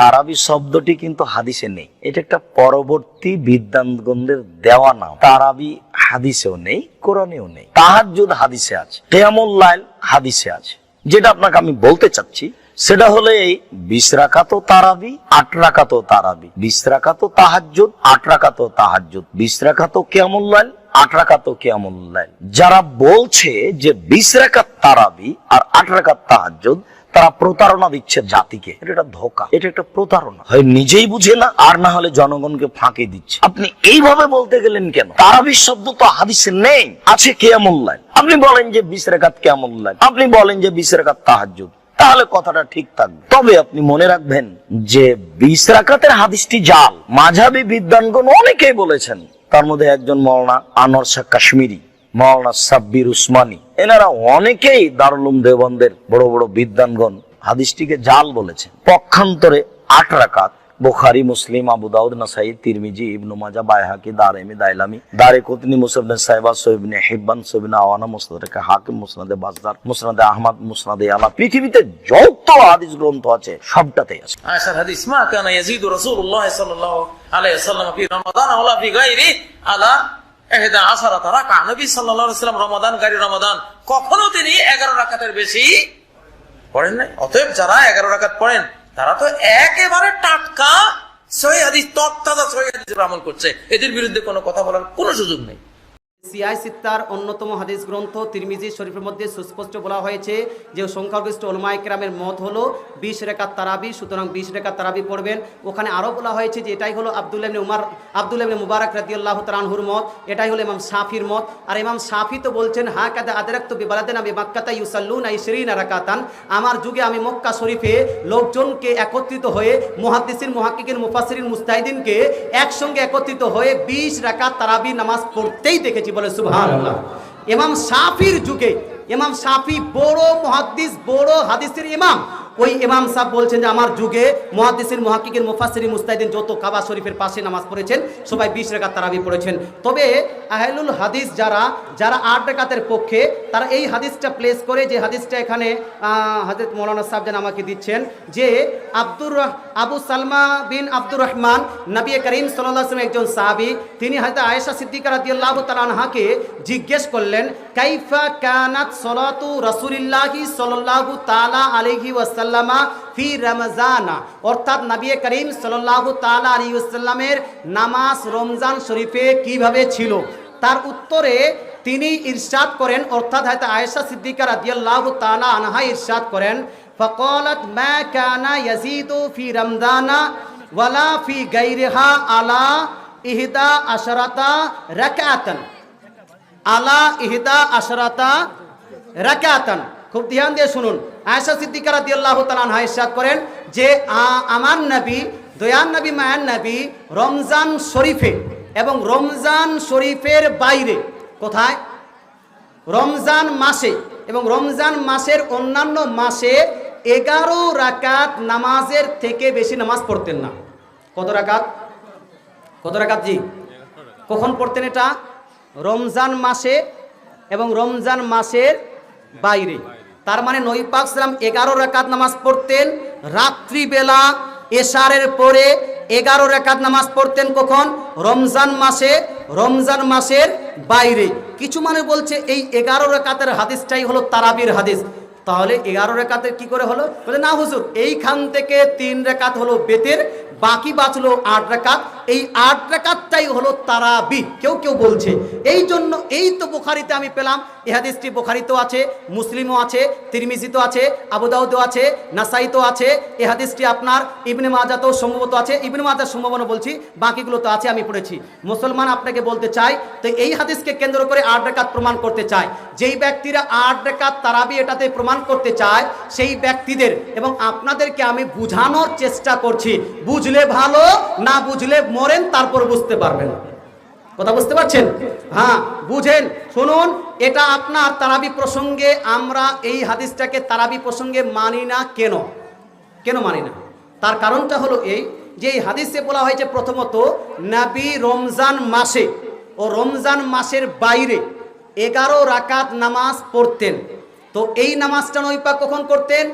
তারাবি শব্দটি কিন্তু হাদিসে নেই। এটা একটা পরবর্তী বিদ্যানগণদের দেওয়া নাম। তারাবি হাদিসেও নেই, কোরআনেও নেই। তাহাজ্জুদ হাদিসে আছে, কেয়ামুল লাইল হাদিসে আছে। যেটা আপনাকে আমি বলতে চাচ্ছি, সেটা হলো বিশ রাকাতো তারাবি, আট রাকাতো তারাবি। বিশ রাকাতো তাহাজ্জুদ, আট রাকাতো তাহাজ্জুদ। বিশ রাকাতো কেয়ামুল লাইল, আট রাকাতো কেয়ামুল লাইল। যারা বলছে যে বিশ রাকাত তারাবি আর আট রাকাত তাহাজ্জুদ তারা প্রতারণা দিচ্ছে জাতিকে। এটা একটা ধোকা। এটা একটা প্রতারণা। হয় নিজেই বুঝে না, আর না হলে জনগণকে ফাঁকি দিচ্ছে। আপনি এইভাবে বলতে গেলেন কেন? তারাবির শব্দ তো হাদিসে নেই। আছে কেয়ামুল্লাহ আপনি বলেন যে বিশ রেখাত কেয়ামুল্লাহ আপনি বলেন যে বিশ রেখাত তাহাজ্জুদ। তাহলে কথাটা ঠিক থাকবে। তবে আপনি মনে রাখবেন যে বিশ রাকাতের হাদিসটি জাল। মাঝাবি বিদ্যানগণ অনেকেই বলেছেন। তার মধ্যে একজন মৌলানা আনোয়ার শাহ কাশ্মীরি। মাওলানা সাব্বির উসমানী। এনারা অনেকেই দারুলুম দেবন্দের বড় বড় বিদ্যানগণ হাদিসটিকে জাল বলেছেন। পক্ষান্তরে আট রাকাত, বোখারি, মুসলিম, আবু দাউদ নাসাই তিরমিজি, ইবনু মাজা বাইহাকি, দারেমি দাইলামি দারে কুতনি মুসলিম সাইবা সোহিবনে হিব্বান সোহিবনে আওয়ানা, মুসনাদে হাকিম, মুসনাদে বাজদার মুসনাদে আহমদ, মুসনাদে আলা পৃথিবীতে যত হাদিস গ্রন্থ আছে সবটাতে আছে। আসার হাদিস, মা কানা ইয়াজিদু রাসূলুল্লাহ সাল্লাল্লাহু আলাইহি ওয়াসাল্লাম ফি রমাদান ওয়ালা ফি গায়রি আলা এহেদা আশারাত তারা নবী সাল্লাল্লাহু আলাইহি সাল্লাম রমাদান গারি রমাদান কখনো তিনি এগারো রাখাতের বেশি পড়েন নাই? অতএব যারা এগারো রাখাত পড়েন, তারা তো একেবারে টাটকা সহি হাদিস তত্তাজা সহি আমল করছে। এদের বিরুদ্ধে কোনো কথা বলার কোনো সুযোগ নেই। সিআই সিত্তার অন্যতম হাদিস গ্রন্থ তিরমিজি শরীফের মধ্যে সুস্পষ্ট বলা হয়েছে যে সংখ্যাগরিষ্ঠ ওলমায় কেরামের মত হলো বিশ রেখাত তারাবি, সুতরাং বিশ রেখাত তারাবি পড়বেন। ওখানে আরও বলা হয়েছে যে এটাই হলো আবদুল্লাহ ইবনে উমার আবদুল্লাহ ইবনে মুবারক রাদিয়াল্লাহ তাআলাহুর মত, এটাই হলো ইমাম শাফির মত। আর ইমাম শাফি তো বলছেন, হা কাদা আদরাক্তু বিবালাদিন আমি মাক্কাতা ইউসাল্লুনা ইশরিনা রাকাতান। আমার যুগে আমি মক্কা শরীফে লোকজনকে একত্রিত হয়ে মুহাদ্দিসিন, মুহাক্কিকিন, মুফাসসিরিন, মুস্তাহিদিনকে একসঙ্গে একত্রিত হয়ে বিশ রাকাত তারাবি নামাজ পড়তেই দেখেছি বলে সুভান ইমাম সাফির যুগে ইমাম সাফি বড় মহাদিস বড় হাদিসের ইমাম। ওই ইমাম সাহেব বলছেন যে আমার যুগে মুহাদ্দিসিন, মুহাক্কিকিন, মুফাসসিরিন, মুস্তাহিদিন যত কাবা শরীফের পাশে নামাজ পড়েছেন, সবাই বিশ রেখাত তারাবি পড়েছেন। তবে আহলুল হাদিস যারা যারা আট রেখাতের পক্ষে, তারা এই হাদিসটা প্লেস করে যে হাদিসটা এখানে হাজরত মৌলানা সাহেব যেন আমাকে দিচ্ছেন যে আব্দুর আবু সালমা বিন আব্দুর রহমান, নবী করিম সাল্লাহ একজন সাহাবি, তিনি হয়তো আয়েশা সিদ্দিকা রাদিয়াল্লাহু তাআলা আনহাকে জিজ্ঞেস করলেন, কাইফা কানাত সলাতু রাসূলিল্লাহি সাল্লাল্লাহু তালা আলাইহি ওয়াসাল্লামা? সাল্লামা ফি রমজান। অর্থাৎ নবী করিম সাল্লাহ তালা আলী সাল্লামের নামাজ রমজান শরীফে কীভাবে ছিল? তার উত্তরে তিনি ইরশাদ করেন, অর্থাৎ হয়তো আয়েশা সিদ্দিকা রাদিয়াল্লাহু তালা আনহা ইরশাদ করেন, ফাকালাত মা কানা ইয়াজিদু ফি রমজানা ওয়ালা ফি গায়রিহা আলা ইহদা আশরাতা রাকাতান। আলা ইহদা আশরাতা রাকাতান। খুব ধ্যান দিয়ে শুনুন। আয়েশা সিদ্দিকা রাদিয়াল্লাহু তাআলা আনহা ইরশাদ করেন যে আমার নবী দয়ান নবী মায়ান নবী রমজান শরীফে এবং রমজান শরীফের বাইরে কোথায়? রমজান মাসে এবং রমজান মাসের অন্যান্য মাসে এগারো রাকাত নামাজের থেকে বেশি নামাজ পড়তেন না। কত রাকাত? কত রাকাত জি? কখন পড়তেন এটা? রমজান মাসে এবং রমজান মাসের বাইরে। তার মানে নবী পাক সালাম এগারো রাকাত নামাজ পড়তেন। রাত্রিবেলা এশারের পরে এগারো রেখাত নামাজ পড়তেন কখন? রমজান মাসে, রমজান মাসের বাইরে। কিছু মানে বলছে এই এগারো রেখাতের হাদিসটাই হলো তারাবির হাদিস। তাহলে এগারো রেখাতের কি করে হলো? বলে, না হুজুর, এইখান থেকে তিন রেখাত হলো বেতের, বাকি বাঁচলো আট রেখাত এই আট রেখাতটাই হলো তারাবি। কেউ কেউ বলছে, এই জন্য এই তো বোখারিতে আমি পেলাম, এই হাদিসটি বোখারিতেও আছে, মুসলিমও আছে, তিরমিজিতেও আছে আবুদাউদও আছে, নাসাইতেও আছে, এই হাদিসটি আপনার ইবনে মাজাতেও সম্ভবত আছে। ইবনে মাজার সম্ভাবনা বলছি, বাকিগুলো তো আছে, আমি পড়েছি। মুসলমান আপনাকে বলতে চাই তো এই হাদিসকে কেন্দ্র করে আট রেখাত প্রমাণ করতে চায়। যেই ব্যক্তিরা আট রেখাত তারাবি এটাতে প্রমাণ করতে চায়, সেই ব্যক্তিদের এবং আপনাদেরকে আমি বুঝানোর চেষ্টা করছি। বুঝলে ভালো, না বুঝলে মরেন, তারপর বুঝতে পারবেন কথা বুঝতে পারছেন? হ্যাঁ বুঝেন। শুনুন, এটা আপনার তারাবি প্রসঙ্গে আমরা এই হাদিসটাকে তারাবি প্রসঙ্গে মানি না কেন? কেন মানি না? তার কারণটা হলো এই যে এই হাদিসে বলা হয়েছে প্রথমত, নাবি রমজান মাসে ও রমজান মাসের বাইরে এগারো রাকাত নামাজ পড়তেন। তো এই নামাজটা নৈপা কখন করতেন?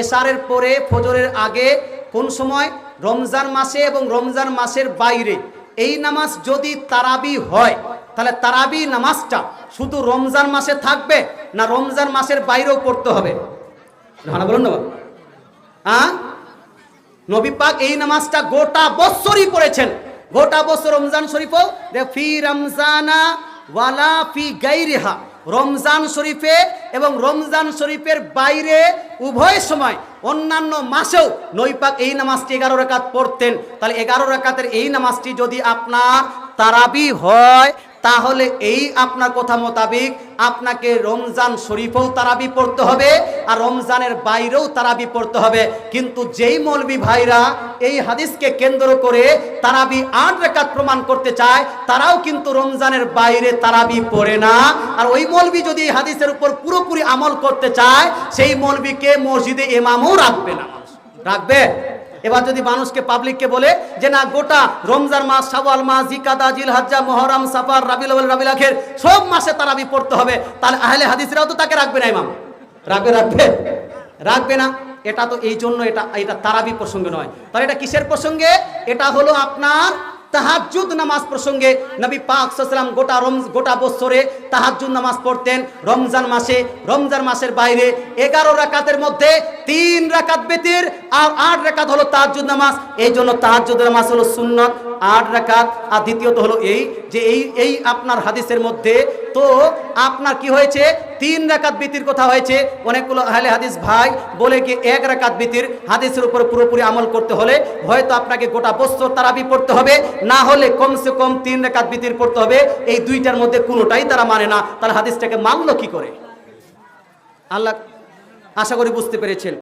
এশারের পরে, ফজরের আগে কোন সময়? রমজান মাসে এবং রমজান মাসের বাইরে। এই নামাজ যদি তারাবি হয়, তাহলে তারাবি নামাজটা শুধু রমজান মাসে থাকবে না রমজান মাসের বাইরেও পড়তে হবে? না বলুন না হ্যাঁ? নবী পাক এই নামাজটা গোটা বছরই পড়েছেন গোটা বছর রমজান শরীফও ফি রমজানা ওয়ালা ফি গাইরিহা। রমজান শরীফে এবং রমজান শরীফের বাইরে উভয় সময় অন্যান্য মাসেও নৈপাক এই নামাজটি এগারো রেখাত পড়তেন। তাহলে এগারো রেখাতের এই নামাজটি যদি আপনার তারাবি হয় তাহলে এই আপনার কথা মোতাবিক আপনাকে রমজান শরীফেও তারাবি পড়তে হবে আর রমজানের বাইরেও তারাবি পড়তে হবে। কিন্তু যেই মৌলবী ভাইরা এই হাদিসকে কেন্দ্র করে তারাবি আট রেখাত প্রমাণ করতে চায়, তারাও কিন্তু রমজানের বাইরে তারাবি পড়ে না। আর ওই মৌলবী যদি এই হাদিসের উপর পুরোপুরি আমল করতে চায়, সেই মৌলবীকে মসজিদে এমামও রাখবে না। রাখবে? এবার যদি মানুষকে পাবলিককে বলে যে না, গোটা রমজান মাস সাওয়াল মাস, জিকাদা জিল হাজ্জা মহরম, সাফার রাবিল রাবিল আখের, সব মাসে তারাবি পড়তে হবে, তাহলে আহলে হাদিসরাও তো তাকে রাখবে না ইমাম। রাখবে রাখবে? রাখবে না। এটা তো এই জন্য এটা এটা তারাবি প্রসঙ্গে নয়। তাহলে এটা কিসের প্রসঙ্গে? এটা হলো আপনার তাহাজ্জুদ নামাজ প্রসঙ্গে নবী পাক সাল্লাম গোটা রম গোটা বছরে তাহাজ্জুদ নামাজ পড়তেন। রমজান মাসে, রমজান মাসের বাইরে এগারো রাকাতের মধ্যে তিন রাকাত বেতির আর আট রাকাত হলো তাহাজ্জুদ নামাজ। এই জন্য তাহাজ্জুদ নামাজ হলো সুন্নত, আট রাকাত। আর দ্বিতীয়ত হলো এই যে এই এই আপনার হাদিসের মধ্যে তো আপনার কি হয়েছে? তিন রাকাত বিতির কথা হয়েছে। অনেকগুলো আহলে হাদিস ভাই বলে কি এক রাকাত বিতির হাদিসের উপর পুরোপুরি আমল করতে হলে হয়তো আপনাকে গোটা বছর তারাবি পড়তে হবে। না হলে কমসে কম তিন রাকাত বিতির পড়তে হবে। এই দুইটার মধ্যে কোনোটাই তারা মানে না। তাহলে হাদিসটাকে মানলো কি করে? আল্লাহ আশা করি বুঝতে পেরেছেন।